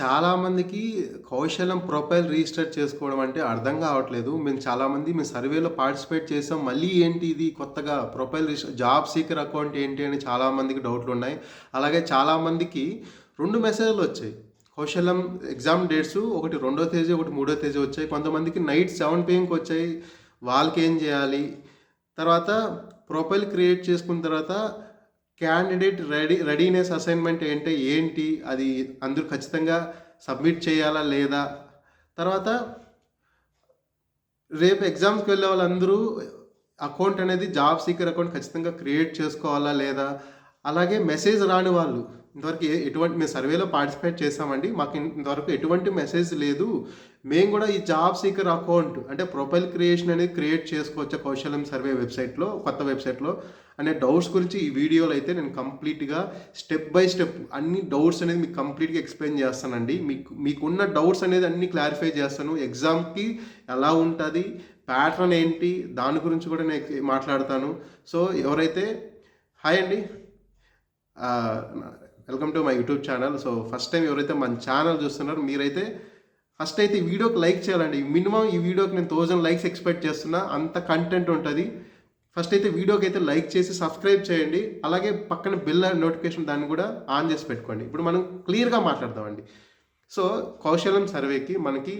చాలామందికి కౌశలం profile register చేసుకోవడం అంటే అర్థం కావట్లేదు. మేము చాలామంది మేము సర్వేలో పార్టిసిపేట్ చేసాం. మళ్ళీ ఏంటి ఇది కొత్తగా profile register job seeker account ఏంటి అని చాలామందికి డౌట్లు ఉన్నాయి అలాగే చాలామందికి రెండు మెసేజ్లు వచ్చాయి కౌశలం ఎగ్జామ్ డేట్స్ ఒకటి రెండో తేదీ, ఒకటి మూడో తేదీ వచ్చాయి. కొంతమందికి నైట్ సెవెన్ పిఎంకి వచ్చాయి. వాళ్ళకి ఏం చేయాలి? తర్వాత ప్రొఫైల్ క్రియేట్ చేసుకున్న తర్వాత క్యాండిడేట్ రెడీ రెడీనెస్ అసైన్మెంట్ అంటే ఏంటి? అది అందరూ ఖచ్చితంగా సబ్మిట్ చేయాలా? లేదా? తర్వాత రేపు ఎగ్జామ్స్‌కి వెళ్ళే వాళ్ళందరూ అకౌంట్ అనేది జాబ్ సీకర్ అకౌంట్ ఖచ్చితంగా క్రియేట్ చేసుకోవాలా? లేదా? అలాగే మెసేజ్ రాని వాళ్ళు ఇంతవరకు ఏ ఎటువంటి మేము సర్వేలో పార్టిసిపేట్ చేసామండి. మాకు ఇంతవరకు ఎటువంటి మెసేజ్ లేదు. మేము కూడా ఈ జాబ్ సీకర్ అకౌంట్ అంటే ప్రొఫైల్ క్రియేషన్ అనేది క్రియేట్ చేసుకోవచ్చా కౌశలం సర్వే వెబ్‌సైట్‌లో కొత్త వెబ్‌సైట్‌లో అనే డౌట్స్ గురించి ఈ వీడియోలో అయితే నేను కంప్లీట్‌గా స్టెప్ బై స్టెప్ అన్ని డౌట్స్ అనేది మీకు కంప్లీట్‌గా ఎక్స్‌ప్లెయిన్ చేస్తానండి. మీకు మీకున్న డౌట్స్ అనేది అన్ని క్లారిఫై చేస్తాను. ఎగ్జామ్‌కి ఎలా ఉంటుంది ప్యాటర్న్ ఏంటి? దాని గురించి కూడా నేను మాట్లాడతాను. సో ఎవరైతే హాయ్ అండి. Welcome to my YouTube channel. So first time ఎవరైతే మన ఛానల్ చూస్తున్నారో మీరైతే ఫస్ట్ అయితే ఈ వీడియోకి లైక్ చేయాలండి. మినిమమ్ ఈ వీడియోకి నేను థౌజండ్ లైక్స్ ఎక్స్‌పెక్ట్ చేస్తున్నా. అంత కంటెంట్ ఉంటుంది ఫస్ట్ అయితే వీడియోకి అయితే లైక్ చేసి సబ్స్క్రైబ్ చేయండి. అలాగే పక్కన బెల్ నోటిఫికేషన్ దాన్ని కూడా ఆన్ చేసి పెట్టుకోండి. ఇప్పుడు మనం క్లియర్‌గా మాట్లాడదామండి. సో కౌశలం సర్వేకి మనకి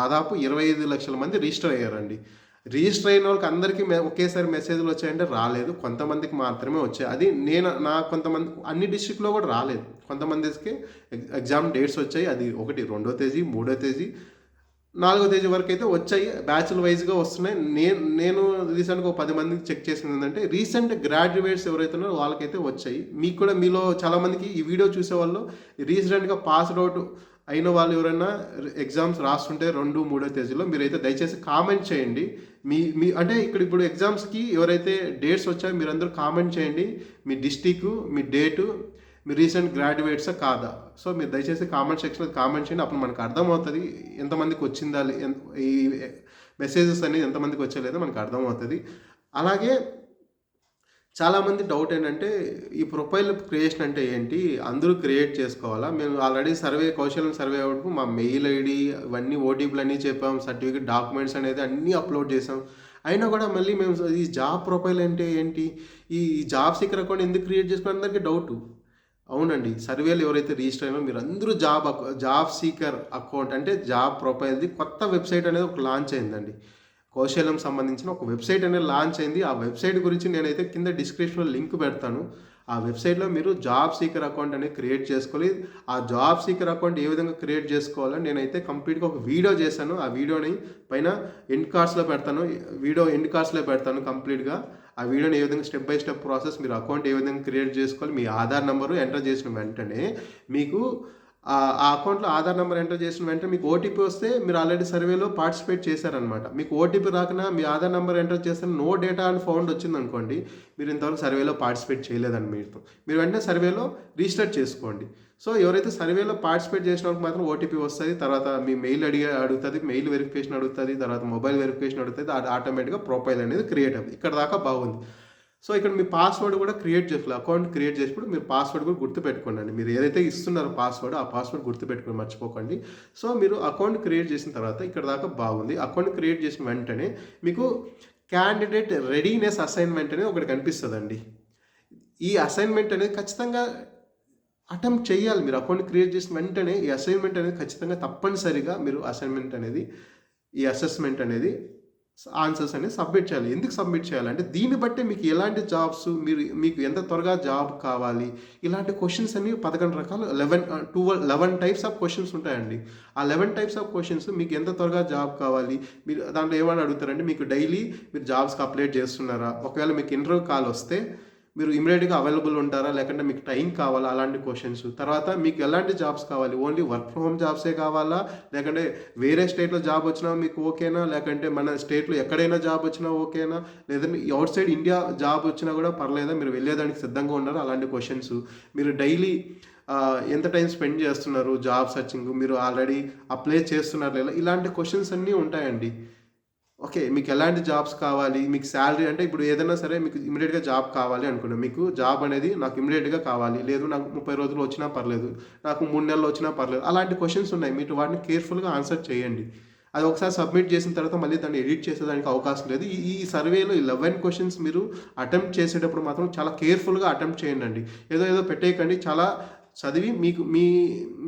దాదాపు ఇరవై ఐదు లక్షల మంది రిజిస్టర్ అయ్యారండి. రిజిస్టర్ అయిన వాళ్ళకి అందరికీ ఒకేసారి మెసేజ్‌లు వచ్చాయంటే రాలేదు. కొంతమందికి మాత్రమే వచ్చాయి. అది నేను నా కొంతమంది అన్ని డిస్ట్రిక్ట్‌లో కూడా రాలేదు. కొంతమందికి ఎగ్జామ్ డేట్స్ వచ్చాయి. అది ఒకటి రెండో తేదీ, మూడో తేదీ, నాలుగో తేదీ వరకు అయితే వచ్చాయి. బ్యాచ్‌ల వైజ్గా వస్తున్నాయి. నేను నేను రీసెంట్‌గా ఒక పది మందికి చెక్ చేసింది ఏంటంటే రీసెంట్ గ్రాడ్యుయేట్స్ ఎవరైతే ఉన్నారో వాళ్ళకైతే వచ్చాయి. మీకు కూడా మీలో చాలామందికి ఈ వీడియో చూసేవాళ్ళు రీసెంట్‌గా పాస్డ్ అవుట్ అయిన వాళ్ళు ఎవరైనా ఎగ్జామ్స్ రాస్తుంటే రెండు మూడో తేదీలో మీరైతే దయచేసి కామెంట్ చేయండి. మీ మీ అంటే ఇక్కడ ఇప్పుడు ఎగ్జామ్స్‌కి ఎవరైతే డేట్స్ వచ్చాయో మీరందరూ కామెంట్ చేయండి. మీ డిస్టిక్ మీ డేటు, మీ రీసెంట్ గ్రాడ్యుయేట్సా కాదా? సో మీరు దయచేసి కామెంట్ సెక్షన్‌లో కామెంట్ చేయండి. అప్పుడు మనకు అర్థమవుతుంది ఎంతమందికి వచ్చిందా? ఈ మెసేజెస్ అనేది ఎంతమందికి వచ్చలేదో మనకు అర్థమవుతుంది అలాగే చాలామంది డౌట్ ఏంటంటే ఈ ప్రొఫైల్ క్రియేషన్ అంటే ఏంటి? అందరూ క్రియేట్ చేసుకోవాలా? మేము ఆల్రెడీ సర్వే కౌశలం సర్వే అప్పుడు మా మెయిల్ ఐడి ఇవన్నీ ఓటీపీలన్నీ చెప్పాం. సర్టిఫికేట్ డాక్యుమెంట్స్ అనేది అన్నీ అప్లోడ్ చేసాం. అయినా కూడా మళ్ళీ మేము ఈ జాబ్ ప్రొఫైల్ అంటే ఏంటి? ఈ జాబ్ సీకర్ అకౌంట్ ఎందుకు క్రియేట్ చేసుకున్నాం అందరికీ డౌట్ అవునండి. సర్వేలు ఎవరైతే రిజిస్టర్ అయ్యారో అందరూ జాబ్ అకౌ జాబ్ సీకర్ అకౌంట్ అంటే జాబ్ ప్రొఫైల్‌ది కొత్త వెబ్‌సైట్ అనేది ఒక లాంచ్ అయిందండి. కౌశలం సంబంధించిన ఒక వెబ్‌సైట్ అనేది లాంచ్ అయింది. ఆ వెబ్‌సైట్ గురించి నేనైతే కింద డిస్క్రిప్షన్‌లో లింక్ పెడతాను. ఆ వెబ్‌సైట్‌లో మీరు జాబ్ సీకర్ అకౌంట్ అనేది క్రియేట్ చేసుకోవాలి. ఆ జాబ్ సీకర్ అకౌంట్ ఏ విధంగా క్రియేట్ చేసుకోవాలో నేనైతే కంప్లీట్‌గా ఒక వీడియో చేశాను. ఆ వీడియోని పైన ఎండ్ కార్డ్స్‌లో పెడతాను. వీడియో ఎండ్ కార్డ్స్‌లో పెడతాను కంప్లీట్‌గా. ఆ వీడియోని ఏ విధంగా స్టెప్ బై స్టెప్ ప్రాసెస్ మీరు అకౌంట్ ఏ విధంగా క్రియేట్ చేసుకోవాలి. మీ ఆధార్ నెంబరు ఎంటర్ చేసిన వెంటనే మీకు ఆ అకౌంట్‌లో ఆధార్ నెంబర్ ఎంటర్ చేసిన వెంటనే మీకు ఓటీపీ వస్తే మీరు ఆల్రెడీ సర్వేలో పార్టిసిపేట్ చేశారనమాట. మీకు ఓటీపీ రాకనా మీ ఆధార్ నెంబర్ ఎంటర్ చేస్తే నో డేటా అని ఫౌండ్ వచ్చిందనుకోండి. మీరు ఇంతవరకు సర్వేలో పార్టిసిపేట్ చేయలేదని మీతో. మీరు వెంటనే సర్వేలో రిజిస్టర్ చేసుకోండి. సో ఎవరైతే సర్వేలో పార్టిసిపేట్ చేసిన వాళ్ళకి మాత్రం ఓటీపీ వస్తుంది తర్వాత మీ మెయిల్ అడిగే అడుగుతుంది మెయిల్ వెరిఫికేషన్ అడుగుతుంది తర్వాత మొబైల్ వెరిఫికేషన్ అడుగుతుంది అది ఆటోమేటిక్‌గా ప్రొఫైల్ అనేది క్రియేట్ అవుతుంది ఇక్కడ దాకా బాగుంది. సో ఇక్కడ మీ పాస్వర్డ్ కూడా క్రియేట్ చేసుకోవాలి. అకౌంట్ క్రియేట్ చేసినప్పుడు మీరు పాస్వర్డ్ కూడా గుర్తుపెట్టుకోండి. మీరు ఏదైతే ఇస్తున్నారో పాస్వర్డ్ ఆ పాస్వర్డ్ గుర్తుపెట్టుకుని మర్చిపోకండి. సో మీరు అకౌంట్ క్రియేట్ చేసిన తర్వాత ఇక్కడ దాకా బాగుంది. అకౌంట్ క్రియేట్ చేసిన వెంటనే మీకు క్యాండిడేట్ రెడీనెస్ అసైన్మెంట్ అనేది ఒకటి కనిపిస్తుందండి ఈ అసైన్మెంట్ అనేది ఖచ్చితంగా అటెంప్ట్ చేయాలి. మీరు అకౌంట్ క్రియేట్ చేసిన వెంటనే ఈ అసైన్మెంట్ అనేది ఖచ్చితంగా తప్పనిసరిగా మీరు అసైన్మెంట్ అనేది ఈ అసెస్మెంట్ అనేది ఆన్సర్స్ అనేది సబ్మిట్ చేయాలి. ఎందుకు సబ్మిట్ చేయాలి? అంటే దీన్ని బట్టే మీకు ఎలాంటి జాబ్స్ మీరు మీకు ఎంత త్వరగా జాబ్ కావాలి? ఇలాంటి క్వశ్చన్స్ అన్ని 11 రకాలు 11 ఆహ్, 12 11 టైప్స్ ఆఫ్ క్వశ్చన్స్ ఉంటాయండి. ఆ 11 టైప్స్ ఆఫ్ క్వశ్చన్స్ మీకు ఎంత త్వరగా జాబ్ కావాలి? మీరు దాంట్లో ఏమని అడుగుతారంటే మీకు డైలీ మీరు జాబ్స్‌కి అప్లై చేస్తున్నారా? ఒకవేళ మీకు ఇంటర్వ్యూ కాల్ వస్తే మీరు ఇమీడియట్గా అవైలబుల్ ఉంటారా? లేకంటే మీకు టైం కావాలా? అలాంటి క్వశ్చన్స్ తర్వాత మీకు ఎలాంటి జాబ్స్ కావాలి? ఓన్లీ వర్క్ ఫ్రమ్ హోమ్ జాబ్సే కావాలా? లేకంటే వేరే స్టేట్‌లో జాబ్ వచ్చినా మీకు ఓకేనా? లేకంటే మన స్టేట్‌లో ఎక్కడైనా జాబ్ వచ్చినా ఓకేనా? లేదంటే అవుట్ సైడ్ ఇండియా జాబ్ వచ్చినా కూడా పర్లేదా? మీరు వెళ్ళేదానికి సిద్ధంగా ఉన్నారా? అలాంటి క్వశ్చన్స్ మీరు డైలీ ఎంత టైం స్పెండ్ చేస్తున్నారు? జాబ్ సర్చింగ్ మీరు ఆల్రెడీ అప్లై చేస్తున్నారు లేదా? ఇలాంటి క్వశ్చన్స్ అన్నీ ఉంటాయండి. ఓకే మీకు ఎలాంటి జాబ్స్ కావాలి? మీకు శాలరీ అంటే ఇప్పుడు ఏదైనా సరే మీకు ఇమీడియట్గా జాబ్ కావాలి అనుకున్నాం మీకు జాబ్ అనేది నాకు ఇమీడియట్గా కావాలి. లేదు నాకు ముప్పై రోజులు వచ్చినా పర్లేదు నాకు మూడు నెలలు వచ్చినా పర్లేదు అలాంటి క్వశ్చన్స్ ఉన్నాయి. మీరు వాటిని కేర్ఫుల్గా ఆన్సర్ చేయండి. అది ఒకసారి సబ్మిట్ చేసిన తర్వాత మళ్ళీ దాన్ని ఎడిట్ చేసేదానికి అవకాశం లేదు. ఈ సర్వేలో ఈ లెవెన్ క్వశ్చన్స్ మీరు అటెంప్ట్ చేసేటప్పుడు మాత్రం చాలా కేర్ఫుల్గా అటెంప్ట్ చేయండి ఏదో ఏదో పెట్టేయకండి. చాలా చదివి మీకు మీ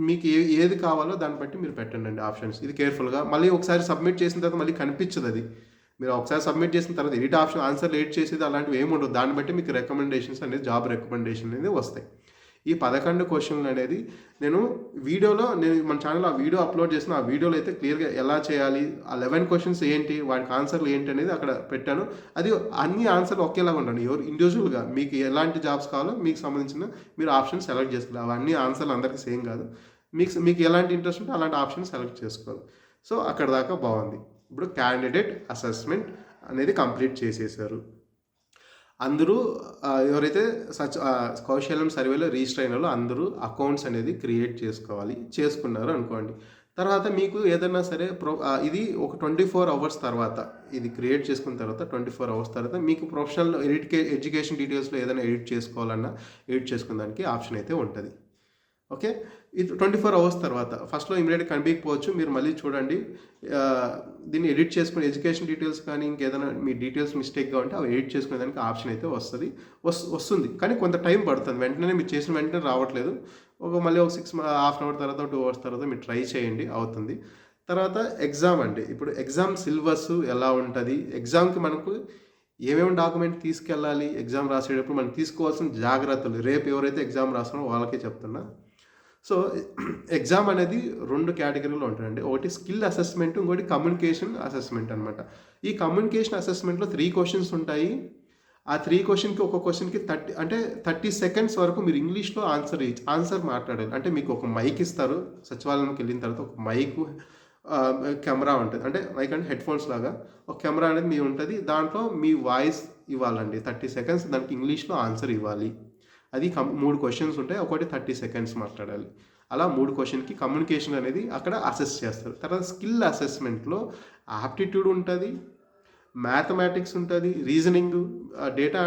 మీకు ఏ ఏది కావాలో దాన్ని బట్టి మీరు పెట్టండి అండి ఆప్షన్స్. ఇది కేర్ఫుల్గా మళ్ళీ ఒకసారి సబ్మిట్ చేసిన తర్వాత మళ్ళీ కనిపించదు అది. మీరు ఒకసారి సబ్మిట్ చేసిన తర్వాత ఎడిట్ ఆప్షన్ ఆన్సర్ లేట్ చేసేది అలాంటివి ఏమి ఉండదు దాన్ని బట్టి మీకు రికమెండేషన్స్ అనేది జాబ్ రికమెండేషన్ అనేది వస్తాయి. ఈ పదకొండు క్వశ్చన్లు అనేది నేను వీడియోలో నేను మన ఛానల్ ఆ వీడియో అప్లోడ్ చేసిన ఆ వీడియోలో అయితే క్లియర్గా ఎలా చేయాలి ఆ లెవెన్ క్వశ్చన్స్ ఏంటి వాటికి ఆన్సర్లు ఏంటి అనేది అక్కడ పెట్టాను. అది అన్ని ఆన్సర్లు ఒకేలాగా ఉండండి. ఎవరు ఇండివిజువల్గా మీకు ఎలాంటి జాబ్స్ కావాలో మీకు సంబంధించిన మీరు ఆప్షన్ సెలెక్ట్ చేసుకోవాలి. అవన్నీ ఆన్సర్లు అందరికీ సేమ్ కాదు. మీకు మీకు ఎలాంటి ఇంట్రెస్ట్ ఉంటే అలాంటి ఆప్షన్ సెలెక్ట్ చేసుకోవాలి. సో అక్కడ దాకా బాగుంది. ఇప్పుడు క్యాండిడేట్ అసెస్మెంట్ అనేది కంప్లీట్ చేసేసారు. అందరూ ఎవరైతే సచ్ కౌశలం కౌశల్యం సర్వేలో రిజిస్టర్ అయిన వాళ్ళు అందరూ అకౌంట్స్ అనేది క్రియేట్ చేసుకోవాలి చేసుకున్నారు అనుకోండి. తర్వాత మీకు ఏదైనా సరే ప్రొ ఇది ఒక ట్వంటీ ఫోర్ అవర్స్ తర్వాత ఇది క్రియేట్ చేసుకున్న తర్వాత ట్వంటీ ఫోర్ అవర్స్ తర్వాత మీకు ప్రొఫెషనల్ ఎడిట్ ఎడ్యుకేషన్ డీటెయిల్స్లో ఏదైనా ఎడిట్ చేసుకోవాలన్నా ఎడిట్ చేసుకున్న దానికి ఆప్షన్ అయితే ఉంటుంది. ఓకే? ఇది ట్వంటీ ఫోర్ అవర్స్ తర్వాత ఫస్ట్లో ఇమీడియట్ కనిపించకపోవచ్చు మీరు మళ్ళీ చూడండి. దీన్ని ఎడిట్ చేసుకుని ఎడ్యుకేషన్ డీటెయిల్స్ కానీ ఇంకేదైనా మీ డీటెయిల్స్ మిస్టేక్గా ఉంటే అవి ఎడిట్ చేసుకునే దానికి ఆప్షన్ అయితే వస్తుంది. వస్- వస్తుంది. కానీ కొంత టైం పడుతుంది. వెంటనే మీరు చేసిన వెంటనే రావట్లేదు. ఒక మళ్ళీ ఒక సిక్స్ హాఫ్ అన్ అవర్ తర్వాత టూ అవర్స్ తర్వాత మీరు ట్రై చేయండి అవుతుంది. తర్వాత ఎగ్జామ్ అండి. ఇప్పుడు ఎగ్జామ్ సిలబస్ ఎలా ఉంటుంది? ఎగ్జామ్కి మనకు ఏమేమి డాక్యుమెంట్ తీసుకెళ్ళాలి? ఎగ్జామ్ రాసేటప్పుడు మనం తీసుకోవాల్సిన జాగ్రత్తలు. రేపు ఎవరైతే ఎగ్జామ్ రాస్తున్నారో వాళ్ళకే చెప్తున్నా. సో ఎగ్జామ్ అనేది రెండు కేటగిరీలో ఉంటాయండి. ఒకటి స్కిల్ అసెస్మెంట్ ఇంకోటి కమ్యూనికేషన్ అసెస్మెంట్ అనమాట ఈ కమ్యూనికేషన్ అసెస్మెంట్లో త్రీ క్వశ్చన్స్ ఉంటాయి. ఆ త్రీ క్వశ్చన్కి ఒక క్వశ్చన్కి థర్టీ అంటే థర్టీ సెకండ్స్ వరకు మీరు ఇంగ్లీష్లో ఆన్సర్ ఆన్సర్ మాట్లాడాలి. అంటే మీకు ఒక మైక్ ఇస్తారు. సచివాలయంకి వెళ్ళిన తర్వాత ఒక మైక్ కెమెరా ఉంటుంది. అంటే మైక్ అంటే హెడ్ ఫోన్స్ లాగా. ఒక కెమెరా అనేది మీ ఉంటుంది. దాంట్లో మీ వాయిస్ ఇవ్వాలండి. థర్టీ సెకండ్స్ దానికి ఇంగ్లీష్లో ఆన్సర్ ఇవ్వాలి. అది కం మూడు క్వశ్చన్స్ ఉంటాయి ఒకటి థర్టీ సెకండ్స్ మాట్లాడాలి. అలా మూడు క్వశ్చన్కి కమ్యూనికేషన్ అనేది అక్కడ అసెస్ చేస్తారు. తర్వాత స్కిల్ అసెస్మెంట్లో ఆప్టిట్యూడ్ ఉంటుంది మ్యాథమెటిక్స్ ఉంటుంది రీజనింగ్ డేటా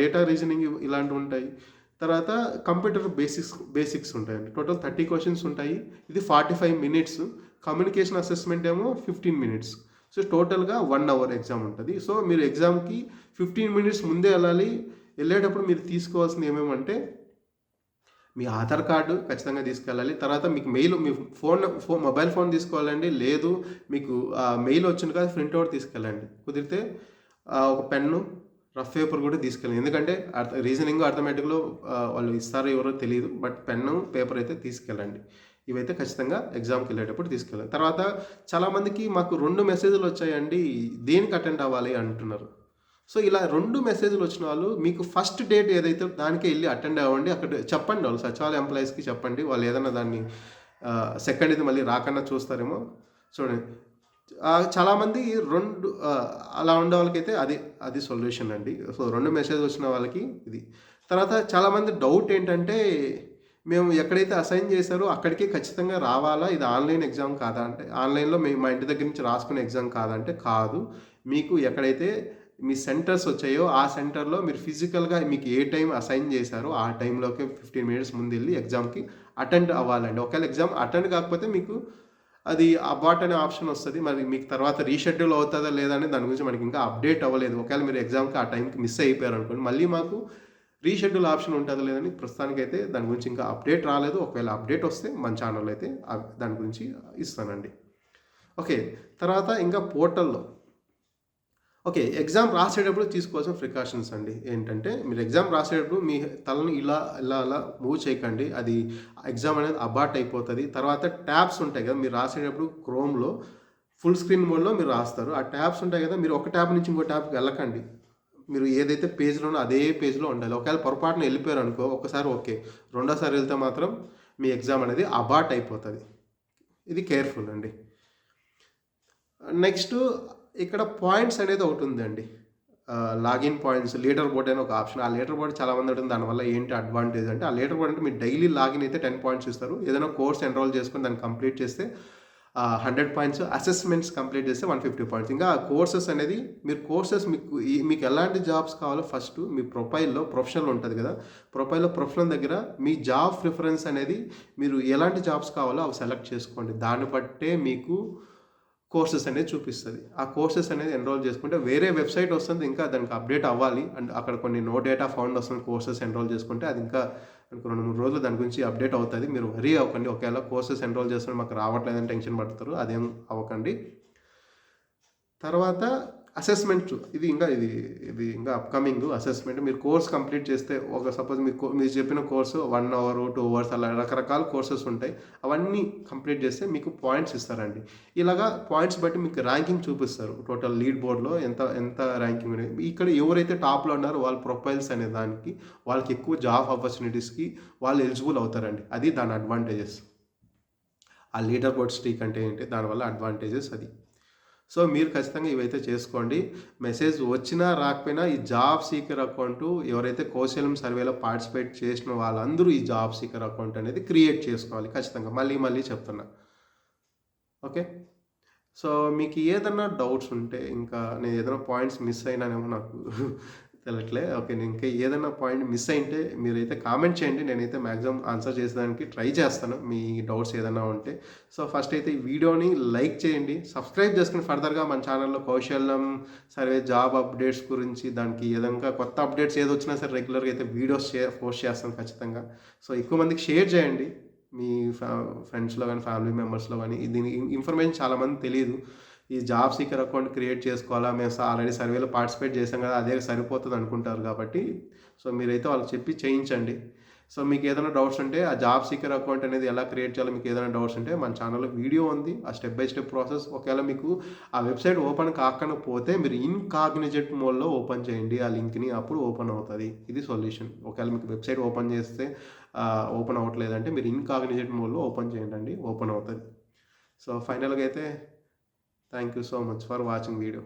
డేటా రీజనింగ్ ఇలాంటివి ఉంటాయి. తర్వాత కంప్యూటర్ బేసిక్స్ బేసిక్స్ ఉంటాయండి. టోటల్ థర్టీ క్వశ్చన్స్ ఉంటాయి. ఇది forty five minutes communication assessment ఏమో ఫిఫ్టీన్ మినిట్స్ సో టోటల్గా వన్ అవర్ ఎగ్జామ్ ఉంటుంది. సో మీరు ఎగ్జామ్కి ఫిఫ్టీన్ మినిట్స్ ముందే వెళ్ళాలి. వెళ్ళేటప్పుడు మీరు తీసుకోవాల్సింది ఏమేమంటే మీ ఆధార్ కార్డు ఖచ్చితంగా తీసుకెళ్ళాలి. తర్వాత మీకు మెయిల్ మీ ఫోన్ ఫోన్ మొబైల్ ఫోన్ తీసుకోవాలండి. లేదు మీకు మెయిల్ వచ్చింది కదా ప్రింట్ అవుట్ తీసుకెళ్ళండి. కుదిరితే ఒక పెన్ను రఫ్ పేపర్ కూడా తీసుకెళ్ళండి. ఎందుకంటే అర్థ రీజనింగ్ అర్థమెటిక్లో వాళ్ళు ఇస్తారో ఎవరో తెలియదు బట్ పెన్ను పేపర్ అయితే తీసుకెళ్ళండి. ఇవైతే ఖచ్చితంగా ఎగ్జామ్కి వెళ్ళేటప్పుడు తీసుకెళ్ళాలి తర్వాత చాలామందికి మాకు రెండు మెసేజ్లు వచ్చాయండి. దేనికి అటెండ్ అవ్వాలి అంటున్నారు. సో ఇలా రెండు మెసేజ్లు వచ్చిన వాళ్ళు మీకు ఫస్ట్ డేట్ ఏదైతే దానికే వెళ్ళి అటెండ్ అవ్వండి అక్కడ చెప్పండి వాళ్ళు సచివాలయ ఎంప్లాయీస్కి చెప్పండి వాళ్ళు ఏదైనా దాన్ని సెకండ్ ఇది మళ్ళీ రాకుండా చూస్తారేమో చూడండి. చాలామంది రెండు అలా ఉండే వాళ్ళకైతే అది అది సొల్యూషన్ అండి. సో రెండు మెసేజ్ వచ్చిన వాళ్ళకి ఇది. తర్వాత చాలామంది డౌట్ ఏంటంటే మేము ఎక్కడైతే అసైన్ చేశారో అక్కడికే ఖచ్చితంగా రావాలా? ఇది ఆన్లైన్ ఎగ్జామ్ కాదా అంటే ఆన్లైన్లో మేము మా ఇంటి దగ్గర నుంచి రాసుకునే ఎగ్జామ్ కాదంటే కాదు. మీకు ఎక్కడైతే మీ సెంటర్స్ వచ్చాయో ఆ సెంటర్లో మీరు ఫిజికల్గా మీకు ఏ టైం అసైన్ చేశారో ఆ టైంలోకి ఫిఫ్టీన్ మినిట్స్ ముందు వెళ్ళి ఎగ్జామ్కి అటెండ్ అవ్వాలండి. ఒకవేళ ఎగ్జామ్ అటెండ్ కాకపోతే మీకు అది అబార్ట్ అనే ఆప్షన్ వస్తుంది. మరి మీకు తర్వాత రీషెడ్యూల్ అవుతుందా లేదా అని దాని గురించి మనకి ఇంకా అప్డేట్ అవ్వలేదు. ఒకవేళ మీరు ఎగ్జామ్కి ఆ టైంకి మిస్ అయిపోయారు అనుకోండి మళ్ళీ మాకు రీషెడ్యూల్ ఆప్షన్ ఉంటుందా లేదని ప్రస్తుతానికి అయితే దాని గురించి ఇంకా అప్డేట్ రాలేదు. ఒకవేళ అప్డేట్ వస్తే మన ఛానల్ అయితే దాని గురించి ఇస్తానండి. ఓకే తర్వాత ఇంకా పోర్టల్లో ఓకే ఎగ్జామ్ రాసేటప్పుడు తీసుకోవాల్సిన ప్రికాషన్స్ అండి. ఏంటంటే మీరు ఎగ్జామ్ రాసేటప్పుడు మీ తలని ఇలా ఇలా అలా మూవ్ చేయకండి. అది ఎగ్జామ్ అనేది అబార్ట్ అయిపోతుంది. తర్వాత ట్యాబ్స్ ఉంటాయి కదా మీరు రాసేటప్పుడు క్రోమ్లో ఫుల్ స్క్రీన్ మోడ్లో మీరు రాస్తారు. ఆ ట్యాబ్స్ ఉంటాయి కదా మీరు ఒక ట్యాబ్ నుంచి ఇంకో ట్యాబ్కి వెళ్ళకండి. మీరు ఏదైతే పేజ్లోనో అదే పేజ్లో ఉండాలి. ఒకవేళ పొరపాటున వెళ్ళిపోయారు అనుకో ఒకసారి ఓకే రెండోసారి వెళ్తే మాత్రం మీ ఎగ్జామ్ అనేది అబార్ట్ అయిపోతుంది. ఇది కేర్ఫుల్ అండి. నెక్స్ట్ ఇక్కడ పాయింట్స్ అనేది ఒకటి ఉందండి. లాగిన్ పాయింట్స్ లీటర్ బోర్డ్ అని ఒక ఆప్షన్. ఆ లీటర్ బోర్డ్ చాలా మంది ఉంటుంది దానివల్ల ఏంటి అడ్వాంటేజ్ అంటే ఆ లీటర్ బోర్డ్ అంటే మీరు డైలీ లాగిన్ అయితే టెన్ పాయింట్స్ ఇస్తారు. ఏదైనా కోర్స్ ఎన్రోల్ చేసుకొని దాన్ని కంప్లీట్ చేస్తే హండ్రెడ్ పాయింట్స్ అసెస్మెంట్స్ కంప్లీట్ చేస్తే వన్ ఫిఫ్టీ పాయింట్స్ ఇంకా కోర్సెస్ అనేది మీరు కోర్సెస్ మీకు ఈ- మీకు ఎలాంటి జాబ్స్ కావాలో ఫస్ట్ మీ ప్రొఫైల్లో ప్రొఫెషనల్ ఉంటుంది కదా. ప్రొఫైల్లో ప్రొఫెషనల్ దగ్గర మీ జాబ్ ప్రిఫరెన్స్ అనేది మీరు ఎలాంటి జాబ్స్ కావాలో అవి సెలెక్ట్ చేసుకోండి. దాన్ని బట్టే మీకు కోర్సెస్ అనేది చూపిస్తుంది. ఆ కోర్సెస్ అనేది ఎన్రోల్ చేసుకుంటే వేరే వెబ్సైట్ వస్తుంది ఇంకా దానికి అప్డేట్ అవ్వాలి. అండ్ అక్కడ కొన్ని నో డేటా ఫౌండ్ వస్తుంది కోర్సెస్ ఎన్రోల్ చేసుకుంటే అది ఇంకా రెండు మూడు రోజులు దాని గురించి అప్డేట్ అవుతుంది. మీరు వరీ అవ్వకండి. ఒకవేళ కోర్సెస్ ఎన్రోల్ చేస్తున్న మాకు రావట్లేదని టెన్షన్ పడతారు. అదేం అవ్వకండి. తర్వాత అసెస్మెంట్ ఇది ఇంకా ఇది ఇది ఇంకా అప్కమింగ్ అసెస్మెంట్ మీరు కోర్స్ కంప్లీట్ చేస్తే ఒక సపోజ్ మీకు మీరు చెప్పిన course one hour two hours అలా రకరకాల కోర్సెస్ ఉంటాయి. అవన్నీ కంప్లీట్ చేస్తే మీకు పాయింట్స్ ఇస్తారండి. ఇలాగా పాయింట్స్ బట్టి మీకు ర్యాంకింగ్ చూపిస్తారు. టోటల్ లీడ్ బోర్డ్లో ఎంత ఎంత ర్యాంకింగ్ అనేది ఇక్కడ ఎవరైతే టాప్లో ఉన్నారో వాళ్ళ ప్రొఫైల్స్ అనే దానికి వాళ్ళకి ఎక్కువ జాబ్ ఆపర్చునిటీస్కి వాళ్ళు ఎలిజిబుల్ అవుతారండి. అది దాని అడ్వాంటేజెస్ ఆ లీడర్ బోర్డ్ స్టీక్ అంటే ఏంటి? దానివల్ల అడ్వాంటేజెస్ అది. సో మీరు ఖచ్చితంగా ఇవైతే చేసుకోండి. మెసేజ్ వచ్చినా రాకపోయినా ఈ జాబ్ సీకర్ అకౌంట్ ఎవరైతే కౌశలం సర్వేలో పార్టిసిపేట్ చేసిన వాళ్ళందరూ ఈ జాబ్ సీకర్ అకౌంట్ అనేది క్రియేట్ చేసుకోవాలి ఖచ్చితంగా. మళ్ళీ మళ్ళీ చెప్తున్నా. ఓకే? సో మీకు ఏదన్నా డౌట్స్ ఉంటే ఇంకా నేను ఏదైనా పాయింట్స్ మిస్ అయినానేమో నాకు వెళ్ళట్లే ఓకే నేను ఇంకా ఏదైనా పాయింట్ మిస్ అయింటే మీరైతే కామెంట్ చేయండి. నేనైతే మ్యాక్సిమం ఆన్సర్ చేసేదానికి ట్రై చేస్తాను. మీ డౌట్స్ ఏదైనా ఉంటే. సో ఫస్ట్ అయితే ఈ వీడియోని లైక్ చేయండి. సబ్స్క్రైబ్ చేసుకుని ఫర్దర్గా మన ఛానల్లో కౌశల్యం సర్వే జాబ్ అప్డేట్స్ గురించి దానికి ఏదైనా కొత్త అప్డేట్స్ ఏది వచ్చినా సరే రెగ్యులర్గా అయితే వీడియోస్ షే పోస్ట్ చేస్తాను ఖచ్చితంగా. సో ఎక్కువ మందికి షేర్ చేయండి. మీ ఫ్యా ఫ్రెండ్స్లో కానీ ఫ్యామిలీ మెంబర్స్లో కానీ దీని ఇన్ఫర్మేషన్ చాలామంది తెలియదు. ఈ జాబ్ సీకర్ అకౌంట్ క్రియేట్ చేసుకోవాలా? మేము ఆల్రెడీ సర్వేలో పార్టిసిపేట్ చేసాం కదా అదే సరిపోతుంది అనుకుంటారు కాబట్టి. సో మీరైతే వాళ్ళకి చెప్పి చేయించండి. సో మీకు ఏదైనా డౌట్స్ ఉంటే ఆ జాబ్ సీకర్ అకౌంట్ అనేది ఎలా క్రియేట్ చేయాలో మీకు ఏదైనా డౌట్స్ ఉంటే మన ఛానల్లో వీడియో ఉంది. ఆ స్టెప్ బై స్టెప్ ప్రాసెస్. ఒకవేళ మీకు ఆ వెబ్సైట్ ఓపెన్ కాకపోతే మీరు ఇన్కాగ్నిజెట్ మోడ్లో ఓపెన్ చేయండి. ఆ లింక్ని అప్పుడు ఓపెన్ అవుతుంది. ఇది సొల్యూషన్. ఒకవేళ మీకు వెబ్సైట్ ఓపెన్ చేస్తే ఓపెన్ అవ్వట్లేదంటే మీరు ఇన్కాగ్నిజెట్ మోడ్లో ఓపెన్ చేయండి. ఓపెన్ అవుతుంది. సో ఫైనల్గా అయితే thank you so much for watching video